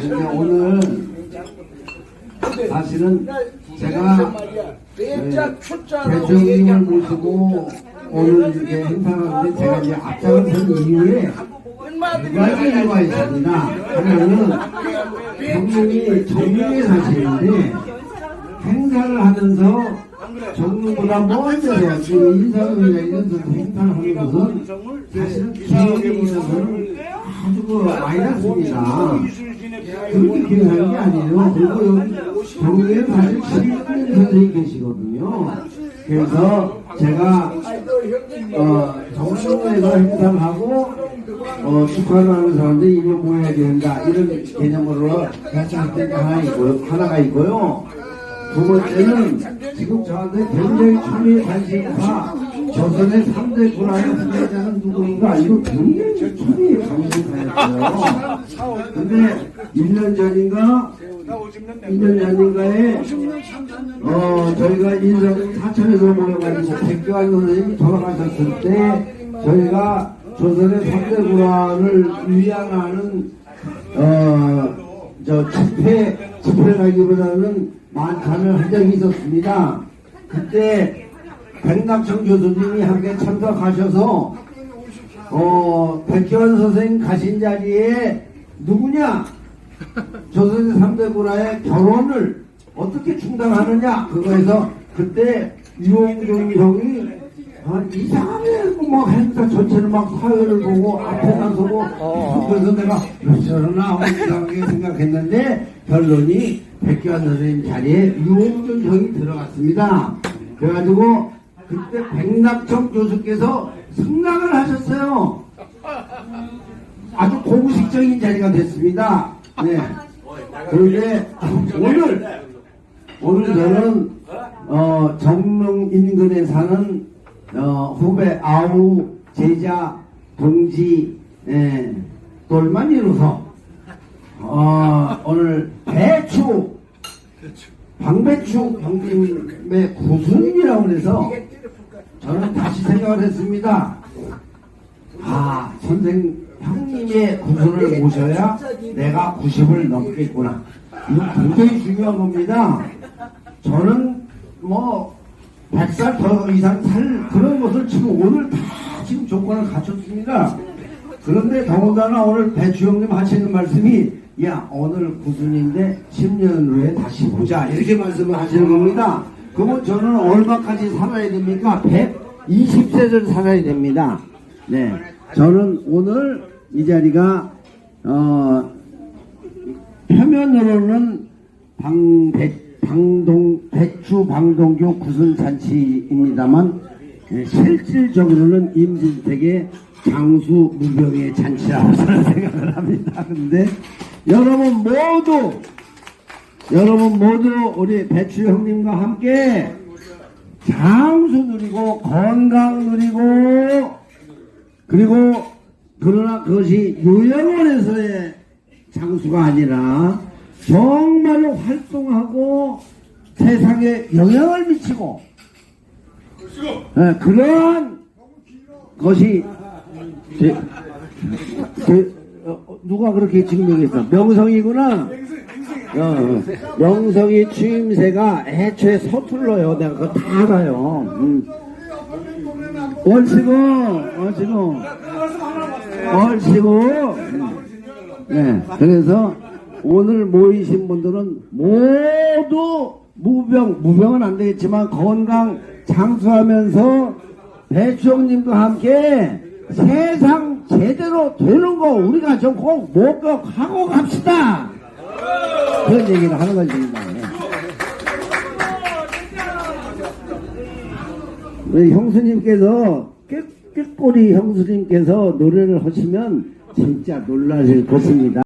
근데 오늘 사실은 제가 대통령을 모시고 오늘 이렇게 행사하는데 제가 이제 앞장을 선 이후에 두 가지 이유가 있습니다. 하나는 경북이 정릉에 사시는데 행사를 하면서 정릉보다 먼저 지금 인사동이나 이런 데서 행사를 하는 것은 사실은 기억에 있어서는 아주 그 마이너스입니다. 그렇게 기억하는 게 아니에요. 그리고 여기 정릉에 사실 16년 선생님 계시거든요. 그래서 제가 어, 정릉에서 행사를 하고 어, 축하를 하는데 이거 뭐 해야 된다 이런 개념으로 결정할 게 하나 있고요. 하나가 있고요. 두 번째는 지금 저한테 굉장히 춤에 관심가 조선의 3대 군화의 후계자는 누구인가 이거 굉장히 춤에 관심가였어요. 근데 1년 전인가 2년 전인가에 어 저희가 인성 사천에서 모여가지고 백교환 선생님이 돌아가셨을 때 저희가 조선의 3대 군화를 위안하는 어저 집회 집회라기보다는 만찬을 한 적이 있었습니다. 그때 백낙청 교수님이 함께 참석하셔서 어 백기환 선생님 가신 자리에 누구냐 조선의 3대 군화의 결혼을 어떻게 충당하느냐 그거에서 그때 유홍종 형이 아, 이상하게 막 행사 전체를 막 사회를 보고 앞에 나서고 그래서 내가 저러나 이상하게 생각했는데 결론이 백기환 선생님 자리에 유홍준 형이 들어갔습니다. 그래가지고 그때 백낙청 교수께서 승낙을 하셨어요. 아주 공식적인 자리가 됐습니다. 네. 그런데 오늘 오늘 저는 어, 정릉 인근에 사는 어, 후배 아우 제자 동지 예, 돌만 이루서 어, 오늘 배추 방배추 형님의 구순이라고 해서 저는 다시 생각을 했습니다. 아 선생 형님의 구순을 모셔야 내가 90을 넘겠구나. 이거 굉장히 중요한 겁니다. 저는 뭐 100살 더 이상 살 그런 것을 지금 오늘 다 지금 조건을 갖췄습니다. 그런데 더군다나 오늘 배추 형님 하시는 말씀이 야 오늘 구순인데 10년 후에 다시 보자 이렇게 말씀을 하시는 겁니다. 그러면 저는 얼마까지 살아야 됩니까? 120세를 살아야 됩니다. 네, 저는 오늘 이 자리가 어, 표면으로는 방배, 방동, 배추 방동교 구순잔치입니다만 예, 실질적으로는 임진택의 장수 무병의 잔치라고 저는 생각을 합니다. 근데 여러분 모두 여러분 모두 우리 배추 형님과 함께 장수 누리고 건강 누리고 그리고 그러나 그것이 요양원에서의 장수가 아니라 정말로 활동하고 세상에 영향을 미치고 예, 그러한 것이 제, 제, 어, 누가 그렇게 얘기했어? 명성이구나 어, 어. 명성이 취임새가 애초에 서툴러요 내가 그거 다 알아요 음. 원치고 원치고 음. 네, 그래서 오늘 모이신 분들은 모두 무병, 무병은 안 되겠지만 건강 장수하면서 배추형님과 함께 세상 제대로 되는 거 우리가 좀 꼭 목격하고 갑시다. 그런 얘기를 하는 것입니다. 네. 우리 형수님께서 깨, 깨꼬리 형수님께서 노래를 하시면 진짜 놀라실 것입니다.